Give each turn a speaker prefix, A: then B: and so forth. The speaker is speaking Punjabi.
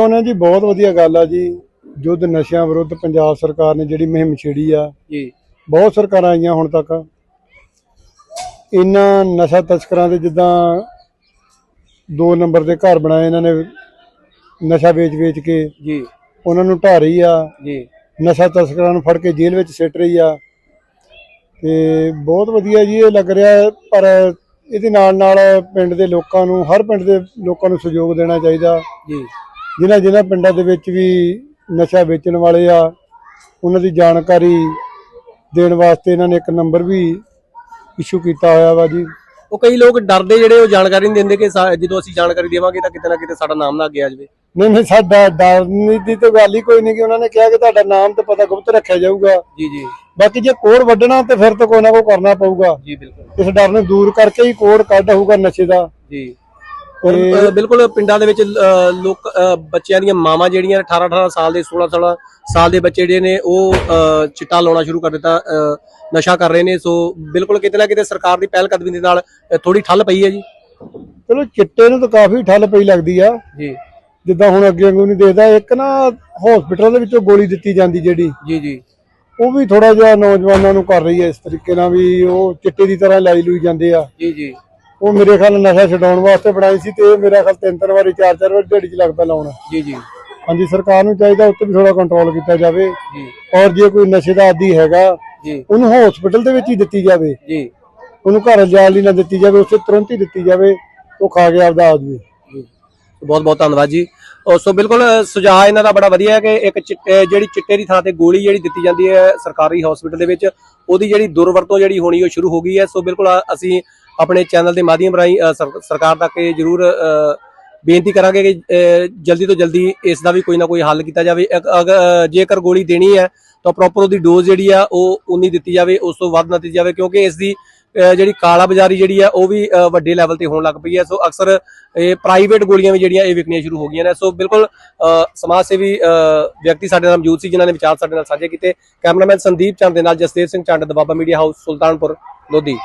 A: ਉਹਨਾਂ ਜੀ ਬਹੁਤ ਵਧੀਆ ਗੱਲ ਆ ਜੀ। ਯੁੱਧ ਨਸ਼ਿਆਂ ਵਿਰੁੱਧ ਪੰਜਾਬ ਸਰਕਾਰ ਨੇ ਜਿਹੜੀ ਮੁਹਿੰਮ ਛੇੜੀ ਆ
B: ਜੀ।
A: ਬਹੁਤ ਸਰਕਾਰਾਂ ਆਈਆਂ ਹੁਣ ਤੱਕ। ਇਹਨਾਂ ਨਸ਼ਾ ਤਸਕਰਾਂ ਦੇ ਜਿੱਦਾਂ ਦੋ ਨੰਬਰ ਦੇ ਘਰ ਬਣਾਏ ਇਹਨਾਂ ਨੇ ਨਸ਼ਾ ਵੇਚ-ਵੇਚ ਕੇ
B: ਜੀ।
A: ਉਹਨਾਂ ਨੂੰ ਢਾ ਰਹੀ ਆ।
B: ਜੀ।
A: ਨਸ਼ਾ ਤਸਕਰਾਂ ਨੂੰ ਫੜ ਕੇ ਜੇਲ੍ਹ ਵਿੱਚ ਸਿੱਟ ਰਹੀ ਆ। ਤੇ ਬਹੁਤ ਵਧੀਆ ਜੀ ਇਹ ਲੱਗ ਰਿਹਾ ਪਰ ਇਹਦੇ ਨਾਲ ਨਾਲ ਪਿੰਡ ਦੇ ਲੋਕਾਂ ਨੂੰ ਹਰ ਪਿੰਡ ਦੇ ਲੋਕਾਂ ਨੂੰ ਸਹਿਯੋਗ ਦੇਣਾ ਚਾਹੀਦਾ।
B: ਜੀ।
A: ਜਿਨ੍ਹਾਂ ਜਿਨ੍ਹਾਂ ਪਿੰਡਾਂ ਦੇ ਵਿੱਚ ਵੀ ਨਸ਼ਾ ਵੇਚਣ ਵਾਲੇ ਆ ਉਹਨਾਂ ਦੀ ਜਾਣਕਾਰੀ ਦੇਣ ਵਾਸਤੇ ਇਹਨਾਂ ਨੇ ਇੱਕ ਨੰਬਰ ਵੀ ਇਸ਼ੂ ਕੀਤਾ ਹੋਇਆ ਵਾ ਜੀ।
B: ਉਹ ਕਈ ਲੋਕ ਡਰਦੇ ਜਿਹੜੇ ਉਹ ਜਾਣਕਾਰੀ ਨਹੀਂ ਦਿੰਦੇ ਕਿ ਸਾ- ਜਦੋਂ ਅਸੀਂ ਜਾਣਕਾਰੀ ਦੇਵਾਂਗੇ ਤਾਂ ਕਿਤੇ ਨਾ ਕਿਤੇ ਸਾਡਾ ਨਾਮ ਆ ਜਾਵੇ।
A: ਨਹੀਂ ਨਹੀਂ ਸਾਡਾ ਡਰ ਨਹੀਂ ਦੀ ਤਾਂ ਗੱਲ ਹੀ ਕੋਈ ਨਹੀਂ ਕਿ ਉਹਨਾਂ ਨੇ ਕਿਹਾ ਕਿ ਤੁਹਾਡਾ ਨਾਮ ਤੇ ਪਤਾ ਗੁਪਤ ਰੱਖਿਆ ਜਾਊਗਾ।
B: ਜੀ ਜੀ।
A: ਬਾਕੀ ਜੇ ਕੋਡ ਵੱਢਣਾ ਤੇ ਫਿਰ ਤਾਂ ਕੋਈ ਨਾ ਕੋਈ ਕਰਨਾ ਪਊਗਾ।
B: ਜੀ ਬਿਲਕੁਲ।
A: ਇਸ ਡਰ ਨੂੰ ਦੂਰ ਕਰਕੇ ਹੀ ਕੋਡ ਕੱਢ ਹੋਊਗਾ ਨਸ਼ੇ ਦਾ।
B: ਜੀ। ਔਰ, ਅ, ਬਿਲਕੁਲ ਪਿੰਡਾਂ ਦੇ ਵਿੱਚ ਅ, ਲੋਕ ਅ, ਬੱਚਿਆਂ ਦੀਆਂ ਮਾਵਾਂ ਜਿਹੜੀਆਂ 18 18 ਸਾਲ ਦੇ 16 16 ਸਾਲ ਦੇ ਬੱਚੇ ਜਿਹੜੇ ਨੇ ਉਹ ਅ, ਚਿੱਟਾ ਲਾਉਣਾ ਸ਼ੁਰੂ ਕਰ ਦਿੱਤਾ ਅ, ਨਸ਼ਾ ਕਰ ਰਹੇ ਨੇ। ਸੋ ਬਿਲਕੁਲ ਕਿਤੇ ਨਾ ਕਿਤੇ ਸਰਕਾਰ ਦੀ ਪਹਿਲ ਕਦਮੀ ਦੇ ਨਾਲ ਥੋੜੀ ਠੱਲ ਪਈ ਹੈ ਜੀ।
A: ਚਲੋ ਚਿੱਟੇ ਨੂੰ ਤਾਂ ਕਾਫੀ ਠੱਲ ਪਈ ਲੱਗਦੀ ਆ।
B: ਜੀ।
A: ਜਿੱਦਾਂ ਹੁਣ ਅੱਗੇ ਵਾਂਗੂ ਨਹੀਂ ਦੇਖਦਾ ਇੱਕ ਨਾ ਹਸਪੀਟਲ ਦੇ ਵਿੱਚੋਂ ਗੋਲੀ ਦਿੱਤੀ ਜਾਂਦੀ ਜਿਹੜੀ।
B: ਜੀ ਜੀ।
A: ਉਹ ਵੀ ਥੋੜਾ ਜਿਹਾ ਨੌਜਵਾਨਾਂ ਨੂੰ ਕਰ ਰਹੀ ਹੈ ਇਸ ਤਰੀਕੇ ਨਾਲ ਵੀ ਉਹ ਚਿੱਟੇ ਦੀ ਤਰ੍ਹਾਂ ਲਾਈ ਲੂਈ ਜਾਂਦੇ ਆ।
B: ਜੀ ਜੀ।
A: ਉਹ ਮੇਰੇ ਖਿਆਲ ਨਾਲ ਨਸ਼ਾ ਛਡਾਉਣ ਵਾਸਤੇ ਬਣਾਈ ਸੀ ਤੇ ਇਹ ਮੇਰਾ ਖਿਆਲ ਤਿੰਨ ਤਿੰਨ ਵਾਰੀ ਚਾਰ ਚਾਰ ਵਾਰੀ ਦਿਹਾੜੀ 'ਚ ਲੱਗ ਪਿਆ ਲਾਉਣ।
B: ਜੀ ਜੀ।
A: ਹਾਂਜੀ ਸਰਕਾਰ ਨੂੰ ਚਾਹੀਦਾ ਉੱਤੇ ਵੀ ਥੋੜਾ ਕੰਟਰੋਲ ਕੀਤਾ ਜਾਵੇ
B: ਜੀ।
A: ਔਰ ਜੇ ਕੋਈ ਨਸ਼ੇ ਦਾ ਆਦੀ ਹੈਗਾ
B: ਜੀ।
A: ਉਹਨੂੰ ਹਸਪੀਟਲ ਦੇ ਵਿੱਚ ਹੀ ਦਿੱਤੀ ਜਾਵੇ।
B: ਜੀ।
A: ਉਹਨੂੰ ਘਰ ਜਾਣ ਲਈ ਨਾ ਦਿੱਤੀ ਜਾਵੇ ਉਸੇ ਤੁਰੰਤ ਹੀ ਦਿੱਤੀ ਜਾਵੇ ਉਹ ਖਾ ਕੇ ਆਪਦਾ ਆ ਜਾਵੇ।
B: ਬਹੁਤ ਬਹੁਤ ਧੰਨਵਾਦ ਜੀ। ਸੋ ਬਿਲਕੁਲ ਸੁਝਾਅ ਇਹਨਾਂ ਦਾ ਬੜਾ ਵਧੀਆ ਹੈ ਕਿ ਇੱਕ ਜਿਹੜੀ ਚਿੱਟੇ ਦੀ ਥਾਂ ਤੇ ਗੋਲੀ ਜਿਹੜੀ ਦਿੱਤੀ ਜਾਂਦੀ ਹੈ ਸਰਕਾਰੀ ਹਸਪੀਟਲ ਦੇ ਵਿੱਚ ਉਹਦੀ ਜਿਹੜੀ ਦੁਰਵਰਤੋਂ ਜਿਹੜੀ ਹੋਣੀ ਉਹ ਸ਼ੁਰੂ ਹੋ ਗਈ ਹੈ। ਸੋ ਬਿਲਕੁਲ ਅਸੀਂ ਆਪਣੇ ਚੈਨਲ ਦੇ ਮਾਧਿਅਮ ਰਾਹੀਂ ਸਰ- ਸਰਕਾਰ ਤੱਕ ਇਹ ਜ਼ਰੂਰ ਬੇਨਤੀ ਕਰਾਂਗੇ ਕਿ ਜਲਦੀ ਤੋਂ ਜਲਦੀ ਇਸ ਦਾ ਵੀ ਕੋਈ ਨਾ ਕੋਈ ਹੱਲ ਕੀਤਾ ਜਾਵੇ। ਜੇਕਰ ਗੋਲੀ ਦੇਣੀ ਹੈ, ਤਾਂ ਪ੍ਰੋਪਰ ਉਹਦੀ ਡੋਜ਼ ਜਿਹੜੀ ਆ, ਉਹ ਉਨੀ ਦਿੱਤੀ ਜਾਵੇ, ਉਸ ਤੋਂ ਵੱਧ ਨਾ ਦਿੱਤੀ ਜਾਵੇ, ਕਿਉਂਕਿ ਇਸ ਦੀ ਜਿਹੜੀ ਕਾਲਾ ਬਾਜ਼ਾਰੀ ਜਿਹੜੀ ਆ, ਉਹ ਵੀ ਵੱਡੇ ਲੈਵਲ ਤੇ ਹੋਣ ਲੱਗ ਪਈ ਹੈ। ਸੋ ਅਕਸਰ ਇਹ ਪ੍ਰਾਈਵੇਟ ਗੋਲੀਆਂ ਵੀ ਜਿਹੜੀਆਂ, ਇਹ ਵਿਕਣੀਆਂ ਸ਼ੁਰੂ ਹੋ ਗਈਆਂ ਨੇ। ਸੋ ਬਿਲਕੁਲ ਸਮਾਜ ਸੇਵੀ ਵਿਅਕਤੀ ਸਾਡੇ ਨਾਲ ਮੌਜੂਦ ਸੀ, ਜਿਨ੍ਹਾਂ ਨੇ ਵਿਚਾਰ ਸਾਡੇ ਨਾਲ ਸਾਂਝੇ ਕੀਤੇ। ਕੈਮਰਾਮੈਨ ਸੰਦੀਪ ਚੰਦ ਦੇ ਨਾਲ ਜਸਦੇਵ ਸਿੰਘ ਚੰਦ, ਦਬਾਬਾ ਮੀਡੀਆ ਹਾਊਸ, ਸੁਲਤਾਨਪੁਰ, ਲੋਧੀ।